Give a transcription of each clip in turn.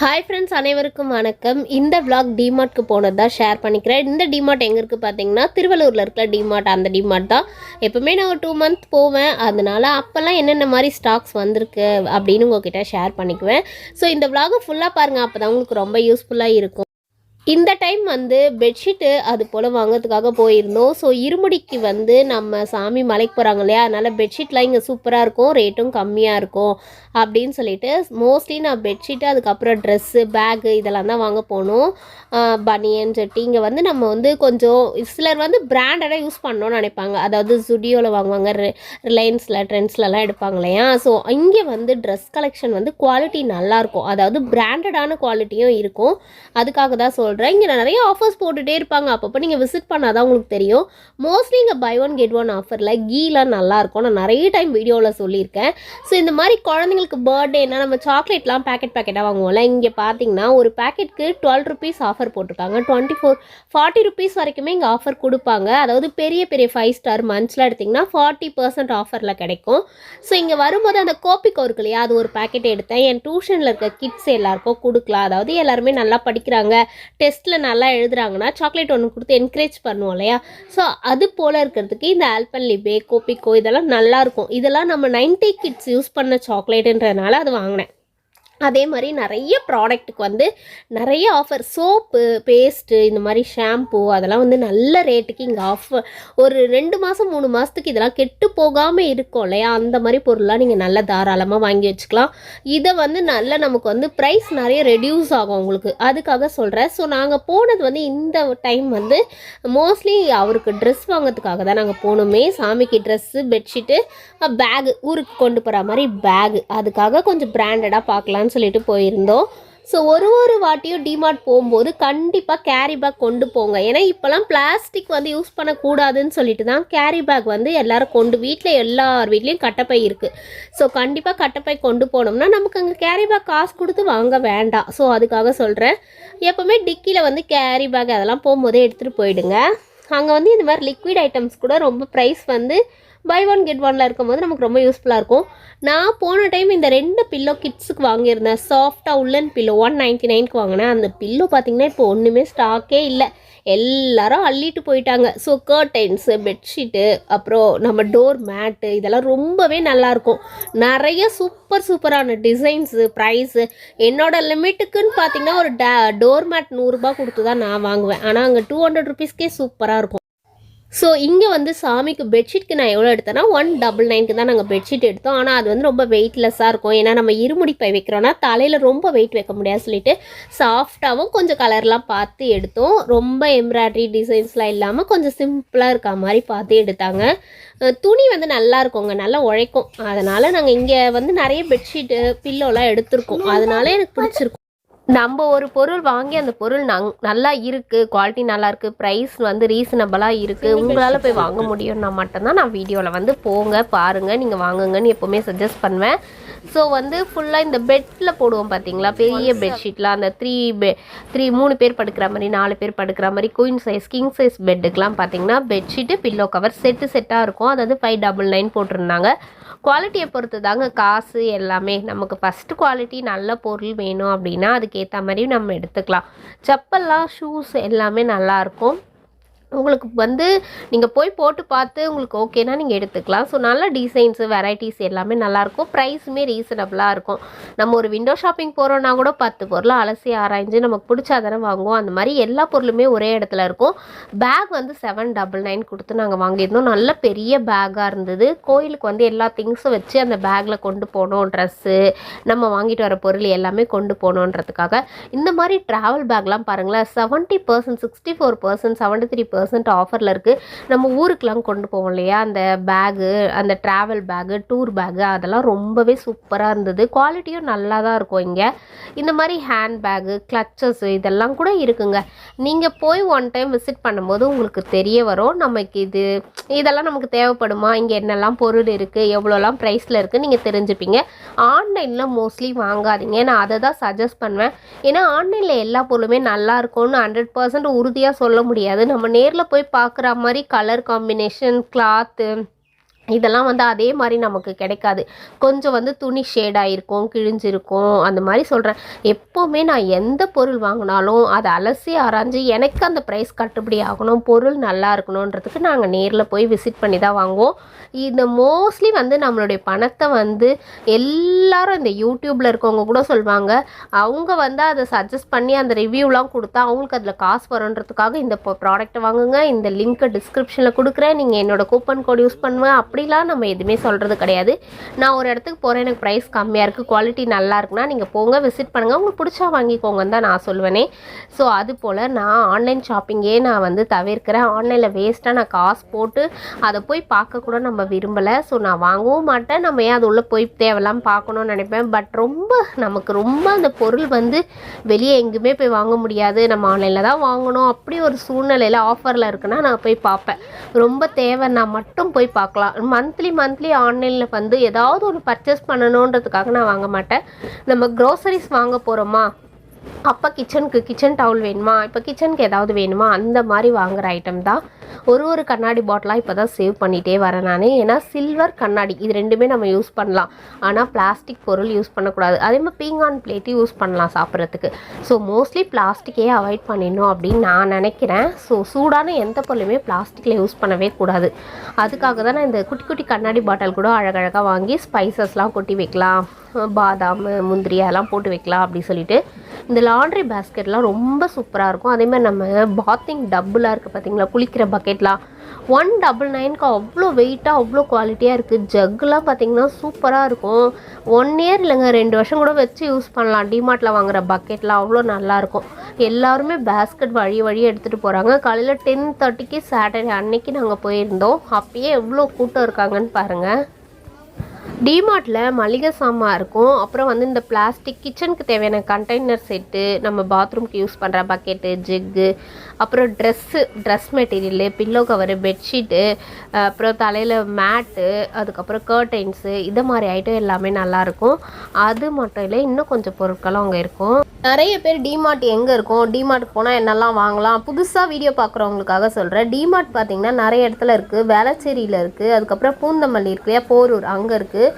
Hi friends அனைவருக்கும் வணக்கம். இந்த விளாக் டிமார்ட்க்கு போனது தான் ஷேர் பண்ணிக்கிறேன். இந்த டிமார்ட் எங்கே இருக்குது பார்த்தீங்கன்னா திருவள்ளூரில் இருக்கிற டிமார்ட் அந்த டிமார்ட் தான். எப்போவுமே நான் ஒரு டூ மந்த் போவேன். அதனால் அப்போல்லாம் என்னென்ன மாதிரி ஸ்டாக்ஸ் வந்திருக்கு அப்படின்னு உங்ககிட்ட ஷேர் பண்ணிக்குவேன். ஸோ இந்த விளாகை ஃபுல்லாக பாருங்கள் அப்போ தான் உங்களுக்கு ரொம்ப யூஸ்ஃபுல்லாக இருக்கும். இந்த டைம் வந்து பெட்ஷீட்டு அது போல் வாங்கிறதுக்காக போயிருந்தோம். ஸோ இருமுடிக்கு வந்து நம்ம சாமி மலைக்கு போகிறாங்க இல்லையா? அதனால் பெட்ஷீட்லாம் இங்கே சூப்பராக இருக்கும். ரேட்டும் கம்மியாக இருக்கும். அப்படின்னு சொல்லிட்டு மோஸ்ட்லி நான் பெட்ஷீட்டு அதுக்கப்புறம் ட்ரெஸ்ஸு பேகு இதெல்லாம் தான் வாங்க போகணும் பனியன் ஜட்டி இங்கே வந்து நம்ம வந்து கொஞ்சம் சிலர் வந்து பிராண்டடாக யூஸ் பண்ணணும்னு நினைப்பாங்க. அதாவது ஜுடியோவில் வாங்குவாங்க ரிலையன்ஸில் ட்ரெண்ட்ஸ்லலாம் எடுப்பாங்க இல்லையா? ஸோ இங்கே வந்து ட்ரெஸ் கலெக்ஷன் வந்து குவாலிட்டி நல்லாயிருக்கும் அதாவது பிராண்டடான குவாலிட்டியும் இருக்கும். அதுக்காக தான் சொல்கிறேன் சொல்கிறேன் இங்கே நிறைய ஆஃபர்ஸ் போட்டுகிட்டே இருப்பாங்க. அப்பப்போ நீங்கள் விசிட் பண்ணால் தான் உங்களுக்கு தெரியும். மோஸ்ட்லி இங்கே பை ஒன் கெட் ஒன் ஆஃபரில் கீலாம் நல்லாயிருக்கும் நான் நிறைய டைம் வீடியோவில் சொல்லியிருக்கேன். ஸோ இந்த மாதிரி குழந்தைங்களுக்கு பர்த்டேனா நம்ம சாக்லேட்லாம் பேக்கெட் பேக்கெட்டாக வாங்குவோம்ல. இங்கே பார்த்தீங்கன்னா ஒரு பேக்கெட்க்கு டுவெல் ருபீஸ் ஆஃபர் போட்டிருக்காங்க. டுவெண்ட்டி ஃபோர் ஃபார்ட்டி ருபீஸ் வரைக்குமே இங்கே ஆஃபர் கொடுப்பாங்க. அதாவது பெரிய பெரிய ஃபைவ் ஸ்டார் மந்த்ஸ்லாம் எடுத்திங்கன்னா ஃபார்ட்டி பர்சன்ட் ஆஃபரில் கிடைக்கும். ஸோ இங்கே வரும்போது அந்த கோப்பிக்கோ இருக்கு இல்லையா? அது ஒரு பேக்கெட் எடுத்தேன். என் டியூஷனில் இருக்க கிட்ஸ் எல்லாருக்கும் கொடுக்கலாம். அதாவது எல்லாருமே நல்லா படிக்கிறாங்க. டெஸ்ட்டில் நல்லா எழுதுறாங்கன்னா சாக்லேட் ஒன்று கொடுத்து என்கரேஜ் பண்ணுவோம் இல்லையா? ஸோ அது போல் இருக்கிறதுக்கு இந்த ஆல்பன்லிபே லிபே இதெல்லாம் நல்லாயிருக்கும் இதெல்லாம் நம்ம நைன்டி கிட்ஸ் யூஸ் பண்ண சாக்லேட்டுன்றதுனால அது வாங்கினேன். அதே மாதிரி நிறைய ப்ராடக்ட்டுக்கு வந்து நிறைய ஆஃபர் சோப்பு பேஸ்ட்டு இந்த மாதிரி ஷாம்பு அதெல்லாம் வந்து நல்ல ரேட்டுக்கு இங்கே ஆஃபர் ஒரு ரெண்டு மாதம் மூணு மாதத்துக்கு இதெல்லாம் கெட்டு போகாமல் இருக்கும் இல்லையா? அந்த மாதிரி பொருள்லாம் நீங்கள் நல்ல தாராளமாக வாங்கி வச்சுக்கலாம். இதை வந்து நல்ல நமக்கு வந்து ப்ரைஸ் நிறைய ரெடியூஸ் ஆகும் உங்களுக்கு. அதுக்காக சொல்கிறேன் ஸோ நாங்கள் போனது வந்து இந்த டைம் வந்து மோஸ்ட்லி அவருக்கு ட்ரெஸ் வாங்கிறதுக்காக தான் நாங்கள் போனோமே. சாமிக்கு ட்ரெஸ்ஸு பெட்ஷீட்டு பேகு ஊருக்கு கொண்டு போகிற மாதிரி பேகு அதுக்காக கொஞ்சம் பிராண்டடாக பார்க்கலான்னு சொல்லிட்டு போயிருந்தோம். ஸோ ஒரு ஒரு வாட்டியும் டிமார்ட் போகும்போது கண்டிப்பாக கேரி பேக் கொண்டு போங்க. ஏன்னா இப்போலாம் பிளாஸ்டிக் வந்து யூஸ் பண்ணக்கூடாதுன்னு சொல்லிட்டு தான் கேரி பேக் வந்து எல்லோரும் கொண்டு வீட்டில் எல்லார் வீட்லேயும் கட்டப்பை இருக்குது ஸோ கண்டிப்பாக கட்டப்பை கொண்டு போனோம்னா நமக்கு அங்கே கேரி பேக் காசு கொடுத்து வாங்க வேண்டாம். ஸோ அதுக்காக சொல்கிறேன் எப்போவுமே டிக்கியில் வந்து கேரி பேக் அதெல்லாம் போகும்போதே எடுத்துகிட்டு போயிடுங்க. அங்கே வந்து இந்த மாதிரி லிக்விட் ஐட்டம்ஸ் கூட ரொம்ப ப்ரைஸ் வந்து பை ஒன் கெட் ஒனில் இருக்கும்போது நமக்கு ரொம்ப யூஸ்ஃபுல்லாக இருக்கும். நான் போன டைம் இந்த ரெண்டு பில்லோ கிட்ஸுக்கு வாங்கியிருந்தேன். சாஃப்டாக உள்ளன் பில்லோ ஒன் நைன்ட்டி நைனுக்கு வாங்கினேன். அந்த பில்லோ பார்த்தீங்கன்னா இப்போ ஒன்றுமே ஸ்டாக்கே இல்லை. எல்லாரும் அள்ளிட்டு போயிட்டாங்க. ஸோ கர்டைன்ஸு பெட்ஷீட்டு அப்புறம் நம்ம டோர் மேட்டு இதெல்லாம் ரொம்பவே நல்லாயிருக்கும் நிறைய சூப்பர் சூப்பரான டிசைன்ஸு ப்ரைஸு என்னோட லிமிட்டுக்குன்னு பார்த்தீங்கன்னா ஒரு டே டோர் மேட் நூறுரூபா கொடுத்து தான் நான் வாங்குவேன். ஆனால் அங்கே டூ ஹண்ட்ரட் ருபீஸ்க்கே சூப்பராக இருக்கும். ஸோ இங்கே வந்து சாமிக்கு பெட்ஷீட்க்கு நான் எவ்வளோ எடுத்தேன்னா ஒன் டபுள் நைனுக்கு தான் நாங்கள் பெட்ஷீட் எடுத்தோம். ஆனால் அது வந்து ரொம்ப வெயிட்லெஸ்ஸாக இருக்கும். ஏன்னா நம்ம இருமுடி பை வைக்கிறோன்னா தலையில் ரொம்ப வெயிட் வைக்க முடியாது சொல்லிட்டு சாஃப்டாகவும் கொஞ்சம் கலர்லாம் பார்த்து எடுத்தோம். ரொம்ப எம்ப்ராய்டரி டிசைன்ஸ்லாம் இல்லாமல் கொஞ்சம் சிம்பிளாக இருக்க மாதிரி பார்த்து எடுத்தாங்க. துணி வந்து நல்லா இருக்குங்க. நல்லா உழைக்கும். அதனால் நாங்கள் இங்கே வந்து நிறைய பெட்ஷீட்டு பில்லோலாம் எடுத்திருக்கோம். அதனால எனக்கு பிடிச்சிருக்கும் நம்ம ஒரு பொருள் வாங்கி அந்த பொருள் நங் நல்லா இருக்குது குவாலிட்டி நல்லா இருக்குது ப்ரைஸ் வந்து ரீசனபிளாக இருக்குது உங்களால் போய் வாங்க முடியும்னா மட்டும்தான் நான் வீடியோவில் வந்து போங்க பாருங்கள் நீங்கள் வாங்குங்கன்னு எப்போவுமே சஜஸ்ட் பண்ணுவேன். ஸோ வந்து ஃபுல்லாக இந்த பெட்டில் போடுவோம் பார்த்தீங்களா பெரிய பெட்ஷீட்லாம் அந்த த்ரீ பெ த்ரீ மூணு பேர் படுக்கிற மாதிரி நாலு பேர் படுக்கிற மாதிரி குயின் சைஸ் கிங் சைஸ் பெட்டுக்கெலாம் பார்த்தீங்கன்னா பெட்ஷீட்டு பில்லோ கவர் செட்டு செட்டாக இருக்கும். அதாவது ஃபைவ் டபுள் நைன் போட்டிருந்தாங்க. குவாலிட்டியை பொறுத்து தாங்க காசு எல்லாமே. நமக்கு ஃபஸ்ட்டு குவாலிட்டி நல்ல பொருள் வேணும் அப்படின்னா அதுக்கேற்ற மாதிரி நம்ம எடுத்துக்கலாம். செப்பல்லாம் ஷூஸ் எல்லாமே நல்லாயிருக்கும் உங்களுக்கு வந்து நீங்கள் போய் போட்டு பார்த்து உங்களுக்கு ஓகேனா நீங்கள் எடுத்துக்கலாம். ஸோ நல்ல டிசைன்ஸு வெரைட்டிஸ் எல்லாமே நல்லாயிருக்கும் ப்ரைஸுமே ரீசனபிளாக இருக்கும். நம்ம ஒரு விண்டோ ஷாப்பிங் போகிறோன்னா கூட பத்து பொருளை அலசி ஆராய்ஞ்சு நமக்கு பிடிச்சா தானே வாங்குவோம். அந்த மாதிரி எல்லா பொருளுமே ஒரே இடத்துல இருக்கும். பேக் வந்து செவன் டபுள் நைன் கொடுத்து நாங்கள் வாங்கியிருந்தோம். நல்ல பெரிய பேக்காக இருந்தது. கோயிலுக்கு வந்து எல்லா திங்ஸும் வச்சு அந்த பேக்கில் கொண்டு போகணும் ட்ரெஸ்ஸு நம்ம வாங்கிட்டு வர பொருள் எல்லாமே கொண்டு போகணுன்றதுக்காக இந்த மாதிரி ட்ராவல் பேக்லாம் பாருங்களேன் seventy percent sixty four percent seventy three percent percent ஆஃபரில் இருக்குது நம்ம ஊருக்கெலாம் கொண்டு போவோம் இல்லையா? அந்த பேகு அந்த ட்ராவல் பேகு டூர் பேகு அதெல்லாம் ரொம்பவே சூப்பராக இருந்தது. குவாலிட்டியும் நல்லா தான் இருக்கும் இங்கே. இந்த மாதிரி ஹேண்ட் பேகு கிளச்சஸ் இதெல்லாம் கூட இருக்குங்க. நீங்கள் போய் ஒன் டைம் விசிட் பண்ணும்போது உங்களுக்கு தெரிய வரும். நமக்கு இது இதெல்லாம் நமக்கு தேவைப்படுமா? இங்கே என்னெல்லாம் பொருள் இருக்குது எவ்வளோலாம் ப்ரைஸில் இருக்குது நீங்கள் தெரிஞ்சுப்பீங்க. ஆன்லைனில் மோஸ்ட்லி வாங்காதீங்க. நான் அதை தான் சஜஸ்ட் பண்ணுவேன். ஏன்னா ஆன்லைனில் எல்லா பொருளுமே நல்லா இருக்கும்னு ஹண்ட்ரட் பர்சன்ட் உறுதியாக சொல்ல முடியாது. நம்ம நேரில் போய் பார்க்குற மாதிரி கலர் காம்பினேஷன் கிளாத்து இதெல்லாம் வந்து அதே மாதிரி நமக்கு கிடைக்காது. கொஞ்சம் வந்து துணி ஷேடாக இருக்கும் கிழிஞ்சிருக்கும் அந்த மாதிரி சொல்கிறேன் எப்போவுமே நான் எந்த பொருள் வாங்கினாலும் அதை அலசி ஆராய்ஞ்சு எனக்கு அந்த ப்ரைஸ் கட்டுப்படி ஆகணும் பொருள் நல்லா இருக்கணுன்றதுக்கு நாங்கள் நேரில் போய் விசிட் பண்ணி தான் வாங்குவோம். இந்த மோஸ்ட்லி வந்து நம்மளுடைய பணத்தை வந்து எல்லாரும் இந்த யூடியூப்பில் இருக்கவங்க கூட சொல்லுவாங்க அவங்க வந்து அதை சஜஸ்ட் பண்ணி அந்த ரிவ்யூலாம் கொடுத்தா அவங்களுக்கு அதில் காசு வரும்ன்றதுக்காக இந்த ப்ராடக்ட்டை வாங்குங்க இந்த லிங்க்கை டிஸ்கிரிப்ஷனில் கொடுக்குறேன். நீங்கள் என்னோடய கூப்பன் கோட் யூஸ் பண்ணுவேன் அப்படி அப்படிலாம் நம்ம எதுவுமே சொல்கிறது கிடையாது. நான் ஒரு இடத்துக்கு போகிறேன் எனக்கு ப்ரைஸ் கம்மியாக இருக்குது குவாலிட்டி நல்லா இருக்குன்னா நீங்கள் போங்க விசிட் பண்ணுங்கள் உங்களுக்கு பிடிச்சா வாங்கிக்கோங்கன்னு தான் நான் சொல்லுவேனே. ஸோ அது போல் நான் ஆன்லைன் ஷாப்பிங்கே நான் வந்து தவிர்க்கிறேன். ஆன்லைனில் வேஸ்ட்டாக நான் காசு போட்டு அதை போய் பார்க்க கூட நம்ம விரும்பலை. ஸோ நான் வாங்கவும் மாட்டேன். நம்ம ஏன் அது உள்ளே போய் தேவையில்லாம பார்க்கணும்னு நினைப்பேன். பட் ரொம்ப நமக்கு ரொம்ப அந்த பொருள் வந்து வெளியே எங்கேயுமே போய் வாங்க முடியாது. நம்ம ஆன்லைனில் தான் வாங்கணும். அப்படி ஒரு சூழ்நிலையில் ஆஃபரில் இருக்குன்னா நான் போய் பார்ப்பேன். ரொம்ப தேவைன்னா மட்டும் போய் பார்க்கலாம். மந்த்லி மந்த்லி ஆன்லைனில் வந்து ஏதாவது ஒரு பர்ச்சேஸ் பண்ணணுன்றதுக்காக நான் வாங்க மாட்டேன். நம்ம க்ரோசரிஸ் வாங்க போகிறோமா அப்போ கிச்சனுக்கு கிச்சன் டவுல் வேணுமா? இப்போ கிச்சனுக்கு ஏதாவது வேணுமா? அந்த மாதிரி வாங்குகிற ஐட்டம் தான். ஒரு ஒரு கண்ணாடி பாட்டிலாக இப்போ தான் சேவ் பண்ணிகிட்டே வரேன் நான். ஏன்னா சில்வர் கண்ணாடி இது ரெண்டுமே நம்ம யூஸ் பண்ணலாம். ஆனால் பிளாஸ்டிக் பொருள் யூஸ் பண்ணக்கூடாது. அதே மாதிரி பீங்கான் பிளேட்டு யூஸ் பண்ணலாம் சாப்பிட்றதுக்கு. ஸோ மோஸ்ட்லி பிளாஸ்டிக்கே அவாய்ட் பண்ணிடணும் அப்படின்னு நான் நினைக்கிறேன். ஸோ சூடான எந்த பொருளுமே பிளாஸ்டிக்கில் யூஸ் பண்ணவே கூடாது. அதுக்காக தான் நான் இந்த குட்டி குட்டி கண்ணாடி பாட்டில் கூட அழகழகாக வாங்கி ஸ்பைசஸ்லாம் கொட்டி வைக்கலாம். பாதாம் முந்திரி அதெல்லாம் போட்டு வைக்கலாம் அப்படி சொல்லிட்டு இந்த லாண்ட்ரி பேஸ்கெட்லாம் ரொம்ப சூப்பராக இருக்கும். அதேமாதிரி நம்ம பாத்திங் டப்புலாக இருக்குது பார்த்தீங்களா குளிக்கிற பக்கெட்லாம் ஒன் டபுள் நைனுக்கு அவ்வளோ வெயிட்டாக அவ்வளோ குவாலிட்டியாக இருக்குது ஜக்குலாம் பார்த்தீங்கன்னா சூப்பராக இருக்கும். ஒன் இயர் இல்லைங்க ரெண்டு வருஷம் கூட வச்சு யூஸ் பண்ணலாம். டிமார்ட்டில் வாங்குகிற பக்கெட்லாம் அவ்வளோ நல்லாயிருக்கும் எல்லாருமே பேஸ்கெட் வழி வழி எடுத்துகிட்டு போகிறாங்க காலையில் டென் தேர்ட்டிக்கு சாட்டர்டே அன்னைக்கு நாங்கள் போயிருந்தோம். அப்பயே எவ்வளோ கூட்டம் இருக்காங்கன்னு பாருங்கள் டிமார்ட்டில் மளிகை சாமான் இருக்கும். அப்புறம் வந்து இந்த பிளாஸ்டிக் கிச்சனுக்கு தேவையான கண்டெய்னர் செட்டு நம்ம பாத்ரூம்க்கு யூஸ் பண்ணுற பக்கெட்டு ஜிக்கு அப்புறம் dress dress material pillow cover bedsheet அப்புறம் தலையில் மேட்டு அதுக்கப்புறம் கர்டைன்ஸு இது மாதிரி ஐட்டம் எல்லாமே நல்லாயிருக்கும் அது மட்டும் இல்லை இன்னும் கொஞ்சம் பொருட்களும் அங்கே இருக்கும். நிறைய பேர் டிமார்ட் எங்கே இருக்கும்? டிமார்ட் போனால் என்னெல்லாம் வாங்கலாம்? புதுசாக வீடியோ பார்க்குறவங்களுக்காக சொல்கிறேன் டிமார்ட் பார்த்தீங்கன்னா நிறைய இடத்துல இருக்குது வேளச்சேரியில் இருக்குது அதுக்கப்புறம் பூந்தமல்லி இருக்கு இல்லையா? போரூர் அங்கே இருக்குது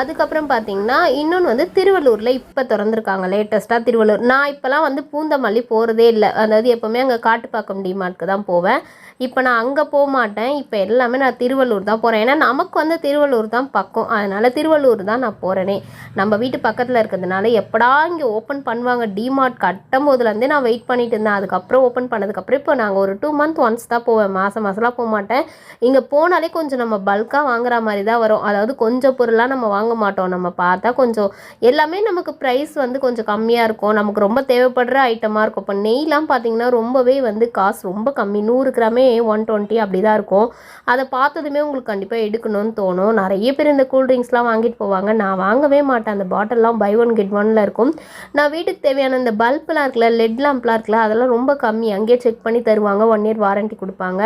அதுக்கப்புறம் பார்த்தீங்கன்னா இன்னொன்று வந்து திருவள்ளூரில் இப்போ திறந்துருக்காங்க லேட்டஸ்ட்டாக திருவள்ளூர். நான் இப்போலாம் வந்து பூந்தமல்லி போகிறதே இல்லை. அதாவது எப்போவுமே அங்கே காட்டுப்பாக்கம் டிமார்ட்க்கு தான் போவேன். இப்போ நான் அங்கே போக மாட்டேன். இப்போ எல்லாமே நான் திருவள்ளூர் தான் போகிறேன் ஏன்னா நமக்கு வந்து திருவள்ளூர் தான் பக்கம். அதனால் திருவள்ளூர் தான் நான் போகிறேனே நம்ம வீட்டு பக்கத்தில் இருக்கிறதுனால எப்படா இங்கே ஓப்பன் பண்ணுவாங்க? டிமார்ட் கட்டும் போதுலேருந்தே நான் வெயிட் பண்ணிட்டு இருந்தேன். அதுக்கப்புறம் ஓப்பன் பண்ணதுக்கப்புறம் இப்போ நாங்கள் ஒரு டூ மந்த் ஒன்ஸ் தான் போவேன். மாதம் மாதம்லாம் போக மாட்டேன். இங்கே போனாலே கொஞ்சம் நம்ம பல்காக வாங்குற மாதிரி தான் வரும். அதாவது கொஞ்சம் பொருளாக நம்ம வாங்க மாட்டோம். நம்ம பார்த்தா கொஞ்சம் எல்லாமே நமக்கு ப்ரைஸ் வந்து கொஞ்சம் கம்மியாக இருக்கும். நமக்கு ரொம்ப தேவைப்படுற ஐட்டமாக இருக்கும். இப்போ நெய்லாம் பார்த்தீங்கன்னா ரொம்பவே வந்து காசு ரொம்ப கம்மி. நூறு கிராமே ஒன் டுவெண்ட்டி அப்படி தான் இருக்கும். அதை பார்த்ததுமே உங்களுக்கு கண்டிப்பாக எடுக்கணும்னு தோணும். நிறைய பேர் இந்த கூல்ட்ரிங்க்ஸ்லாம் வாங்கிட்டு போவாங்க. நான் வாங்கவே மாட்டேன். அந்த பாட்டில்லாம் பை ஒன் கெட் ஒன்ல இருக்கும். நான் வீட்டுக்கு தேவையான இந்த பல்ப்லாம் இருக்குல்ல லெட் லாம்ப்லாம் இருக்குல்ல அதெல்லாம் ரொம்ப கம்மி. அங்கேயே செக் பண்ணி தருவாங்க. ஒன் இயர் வாரண்டி கொடுப்பாங்க.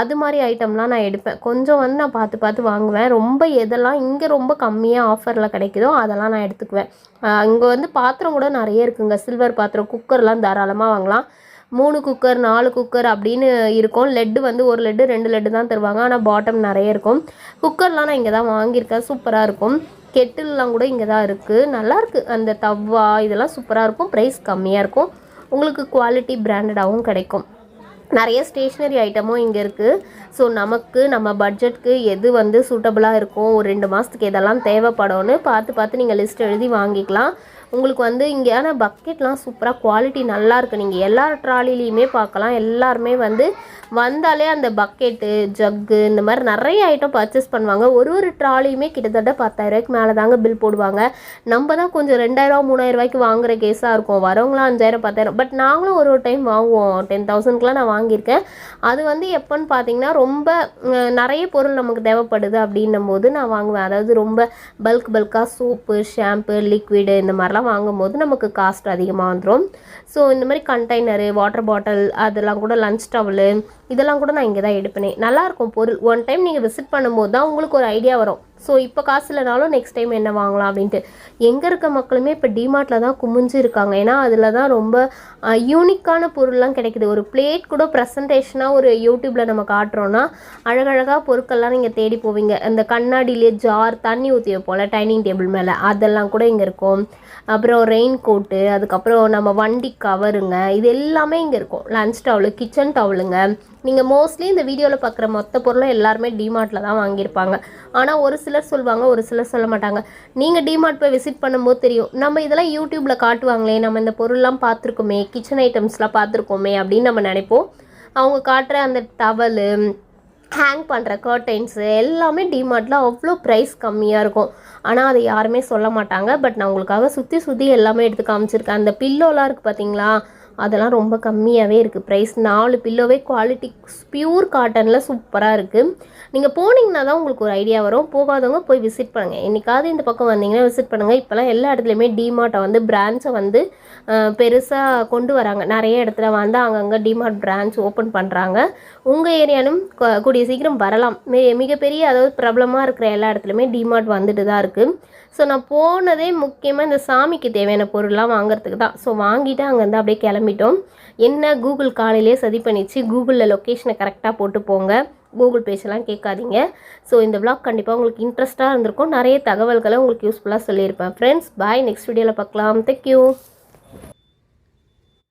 அது மாதிரி ஐட்டம்லாம் நான் எடுப்பேன். கொஞ்சம் வந்து நான் பார்த்து பார்த்து வாங்குவேன். ரொம்ப எதெல்லாம் இங்கே ரொம்ப கம்மியாக ஆஃபரில் கிடைக்குதோ அதெல்லாம் நான் எடுத்துக்குவேன். இங்கே வந்து பாத்திரம் கூட நிறைய இருக்குங்க. சில்வர் பாத்திரம் குக்கர்லாம் தாராளமாக வாங்கலாம். மூணு குக்கர் நாலு குக்கர் அப்படின்னு இருக்கும். லெட்டு வந்து ஒரு லெட்டு ரெண்டு லெட்டு தான் தருவாங்க. ஆனால் பாட்டம் நிறைய இருக்கும். குக்கர்லாம் நான் இங்கே தான் வாங்கியிருக்கேன் சூப்பராக இருக்கும். கெட்டில்லாம் கூட இங்கே தான் இருக்குது நல்லாயிருக்கு அந்த தவ்வா இதெல்லாம் சூப்பராக இருக்கும். ப்ரைஸ் கம்மியாக இருக்கும். உங்களுக்கு குவாலிட்டி பிராண்டடாகவும் கிடைக்கும். நிறைய ஸ்டேஷ்னரி ஐட்டமும் இங்கே இருக்குது ஸோ நமக்கு நம்ம பட்ஜெட்க்கு எது வந்து சூட்டபுளாக இருக்கும்? ஒரு ரெண்டு மாதத்துக்கு எதெல்லாம் தேவைப்படும்னு பார்த்து பார்த்து நீங்கள் லிஸ்ட் எழுதி வாங்கிக்கலாம். உங்களுக்கு வந்து இங்கே ஆனால் பக்கெட்லாம் சூப்பராக குவாலிட்டி நல்லா இருக்குது நீங்கள் எல்லா ட்ராலிலையுமே பார்க்கலாம் எல்லாருமே வந்து வந்தாலே அந்த பக்கெட்டு ஜக்கு இந்த மாதிரி நிறைய ஐட்டம் பர்ச்சேஸ் பண்ணுவாங்க. ஒரு ஒரு ட்ராலியுமே கிட்டத்தட்ட பத்தாயிரரூவாய்க்கு மேலே தாங்க பில் போடுவாங்க. நம்ம தான் கொஞ்சம் ரெண்டாயிரரூவா மூணாயிரம் ரூபாய்க்கு வாங்குற கேஸாக இருக்கும். வரவங்களாம் அஞ்சாயிரம் பத்தாயிரம். பட் நாங்களும் ஒரு ஒரு டைம் வாங்குவோம். டென் தௌசண்ட்க்குலாம் நான் வாங்கியிருக்கேன். அது வந்து எப்போன்னு பார்த்தீங்கன்னா ரொம்ப நிறைய பொருள் நமக்கு தேவைப்படுது அப்படின்னும் போது நான் வாங்குவேன். அதாவது ரொம்ப பல்க் பல்காக சோப்பு ஷாம்பு லிக்விடு இந்த மாதிரிலாம் வாங்கும்போது நமக்கு காஸ்ட் அதிகமாக வந்துடும் ஸோ இந்த மாதிரி கண்டெய்னரு வாட்டர் பாட்டில் அதெல்லாம் கூட லஞ்ச் டவலு இதெல்லாம் கூட நான் இங்கே தான் எடுப்பேனே நல்லாயிருக்கும் பொருள். ஒன் டைம் நீங்கள் விசிட் பண்ணும்போது தான் உங்களுக்கு ஒரு ஐடியா வரும். ஸோ இப்போ காசு இல்லைனாலும் நெக்ஸ்ட் டைம் என்ன வாங்கலாம் அப்படின்ட்டு. எங்கே இருக்க மக்களுமே இப்போ டிமார்ட்டில் தான் குமிஞ்சு இருக்காங்க ஏன்னா அதில் தான் ரொம்ப யூனிக்கான பொருள்லாம் கிடைக்குது. ஒரு பிளேட் கூட ப்ரெசன்டேஷனாக ஒரு யூடியூப்பில் நம்ம காட்டுறோன்னா அழகழகாக பொருட்கள்லாம் நீங்கள் தேடி போவீங்க. அந்த கண்ணாடியிலே ஜார் தண்ணி ஊற்றி வைப்போம்ல டைனிங் டேபிள் மேலே. அதெல்லாம் கூட இங்கே இருக்கும். அப்புறம் ரெயின் கோட்டு அதுக்கப்புறம் நம்ம வண்டி கவருங்க இது எல்லாமே இங்கே இருக்கும். லன்ச் டவுலு கிச்சன் டவுலுங்க நீங்கள் மோஸ்ட்லி இந்த வீடியோவில் பார்க்குற மொத்த பொருளும் எல்லாருமே டிமார்ட்டில் தான் வாங்கியிருப்பாங்க. ஆனால் ஒரு சிலர் சொல்லுவாங்க ஒரு சிலர் சொல்ல மாட்டாங்க. நீங்கள் டிமார்ட் போய் விசிட் பண்ணும்போது தெரியும் நம்ம இதெல்லாம் யூடியூப்பில் காட்டுவாங்களே நம்ம இந்த பொருள்லாம் பார்த்துருக்கோமே கிச்சன் ஐட்டம்ஸ்லாம் பார்த்துருக்கோமே அப்படின்னு நம்ம நினைப்போம். அவங்க காட்டுற அந்த டவலு ஹேங் பண்ணுற கர்டைன்ஸு எல்லாமே டிமார்ட்டில் அவ்வளோ ப்ரைஸ் கம்மியாக இருக்கும். ஆனால் அதை யாருமே சொல்ல மாட்டாங்க. பட் நான் உங்களுக்காக சுற்றி சுற்றி எல்லாமே எடுத்து காமிச்சிருக்கேன். அந்த பில்லோலாம் இருக்குது பார்த்தீங்களா அதெல்லாம் ரொம்ப கம்மியாகவே இருக்குது ப்ரைஸ் நாலு பில்லோவே குவாலிட்டி பியூர் காட்டனில் சூப்பராக இருக்குது நீங்கள் போனீங்கன்னா தான் உங்களுக்கு ஒரு ஐடியா வரும். போகாதவங்க போய் விசிட் பண்ணுங்கள் என்றைக்காவது இந்த பக்கம் வந்தீங்கன்னா விசிட் பண்ணுங்கள் இப்போலாம் எல்லா இடத்துலையுமே டிமார்ட்டை வந்து பிரான்ச்சை வந்து பெருசாக கொண்டு வராங்க. நிறைய இடத்துல வந்து அங்கங்கே டிமார்ட் பிரான்ச் ஓப்பன் பண்ணுறாங்க உங்கள் ஏரியாலும் கூடிய சீக்கிரம் வரலாம். மே மிகப்பெரிய அதாவது பிரபலமாக இருக்கிற எல்லா இடத்துலையுமே டிமார்ட் வந்துட்டு தான் இருக்குது ஸோ நான் போனதே முக்கியமாக இந்த சாமிக்கு தேவையான பொருள்லாம் வாங்குறதுக்கு தான். ஸோ வாங்கிட்டு அங்கேருந்து அப்படியே கிளம்பிட்டோம். என்ன கூகுள் காலையிலே சதி பண்ணிச்சு. கூகுளில் லொக்கேஷனை கரெக்டாக போட்டு போங்க. கூகுள் பேஜெல்லாம் கேட்காதீங்க. ஸோ இந்த விளாக் கண்டிப்பாக உங்களுக்கு இன்ட்ரெஸ்ட்டாக இருந்திருக்கும். நிறைய தகவல்களை உங்களுக்கு யூஸ்ஃபுல்லாக சொல்லியிருப்பேன். ஃப்ரெண்ட்ஸ் பாய் நெக்ஸ்ட் வீடியோவில் பார்க்கலாம். தேங்க்யூ